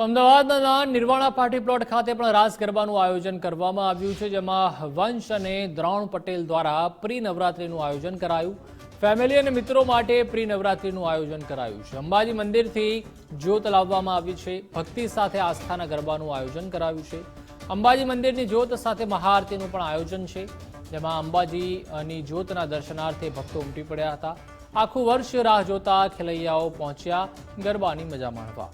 તો અમદાવાદના નિર્વાણા party plot ખાતે પણ રાસ ગરબાનું આયોજન કરવામાં આવ્યું છે, જેમાં વંશ અને દ્રોણ પટેલ દ્વારા પ્રી નવરાત્રિનું આયોજન કરાયું. ફેમિલી અને મિત્રો માટે પ્રી નવરાત્રિનું આયોજન કરાયું છે. અંબાજી મંદિરથી જ્યોત લાવવામાં આવી છે. ભક્તિ સાથે આસ્થાના ગરબાનું આયોજન કરાયું છે. અંબાજી મંદિરની જ્યોત સાથે મહાઆરતીનું પણ આયોજન છે, જેમાં અંબાજીની જ્યોતના દર્શનાર્થે ભક્તો ઉમટી પડ્યા હતા. આખું વર્ષ રાહ જોતા ખેલૈયાઓ પહોંચ્યા ગરબાની મજા માણવા.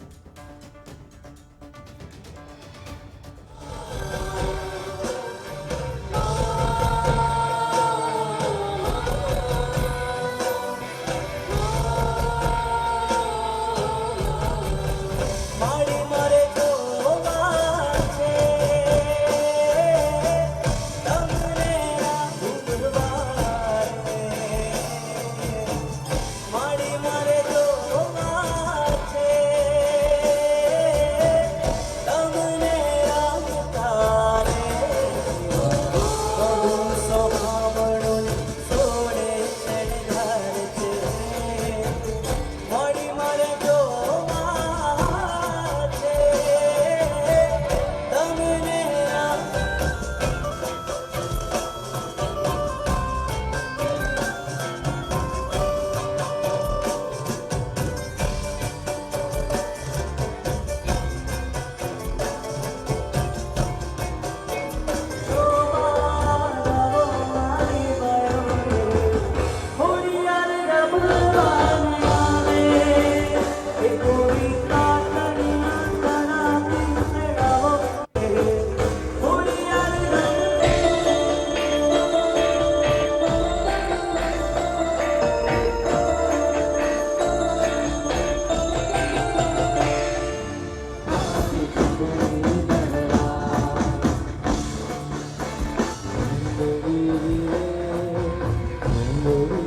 Oh.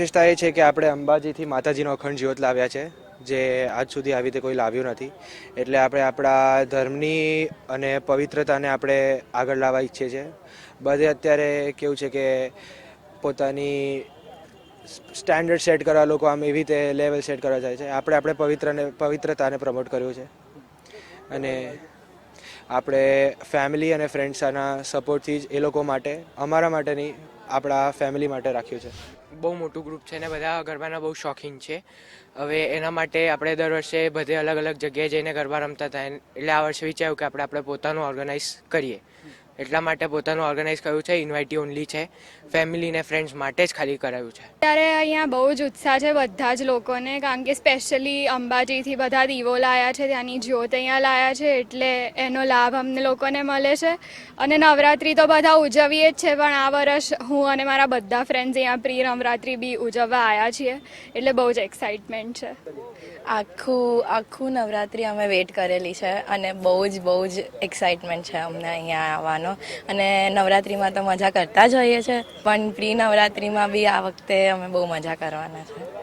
વિશેષતા એ છે કે આપણે અંબાજીથી માતાજીનો અખંડ જ્યોત લાવ્યા છે, જે આજ સુધી આવી રીતે કોઈ લાવ્યું નથી. એટલે આપણે આપણા ધર્મની અને પવિત્રતાને આપણે આગળ લાવવા ઈચ્છીએ છીએ. બધે અત્યારે કેવું છે કે પોતાની સ્ટેન્ડર્ડ સેટ કરવા લોકો આમ એવી રીતે લેવલ સેટ કરવા જાય છે. આપણે આપણે પવિત્રને, પવિત્રતાને પ્રમોટ કર્યું છે. અને આપણે ફેમિલી અને ફ્રેન્ડ્સના સપોર્ટથી જ એ લોકો માટે, અમારા માટે નહીં, આપણા ફેમિલી માટે રાખ્યું છે. બહુ મોટું ગ્રુપ છે ને બધા ગરબાના બહુ શોખીન છે. હવે એના માટે આપણે દર વર્ષે બધે અલગ અલગ જગ્યાએ જઈને ગરબા રમતા હતા. એટલે આ વર્ષે વિચાર્યું કે આપણે આપણે પોતાનું ઓર્ગેનાઇઝ કરીએ. એટલા માટે પોતાનું ઓર્ગેનાઇઝ કર્યું છે ઇન્વાઇટી ઓનલી છે ફેમિલી ને ફ્રેન્ડ્સ માટે જ ખાલી કરાયું છે. ત્યારે અહીંયા બહુ જ ઉત્સાહ છે બધા જ લોકોને, કારણ કે સ્પેશિયલી અંબાજીથી બધા દીવો લાયા છે, ત્યાંની જ્યોત અહીંયા લાયા છે, એટલે એનો લાભ અમને લોકોને મળે છે. અને નવરાત્રિ તો બધા ઉજવીએ જ છે, પણ આ વર્ષ હું અને મારા બધા ફ્રેન્ડ્સ અહીંયા પ્રી નવરાત્રી બી ઉજવવા આવ્યા છીએ, એટલે બહુ જ એક્સાઇટમેન્ટ છે. આખું આખું નવરાત્રિ અમે વેટ કરેલી છે અને બહુ જ બહુ જ એક્સાઇટમેન્ટ છે અમને અહીંયા આવવાનો. અને નવરાત્રિમાં તો મજા કરતા જ હોઈએ છીએ પણ પ્રી નવરાત્રિમાં બી આ વખતે અમે બહુ મજા કરવાના છે.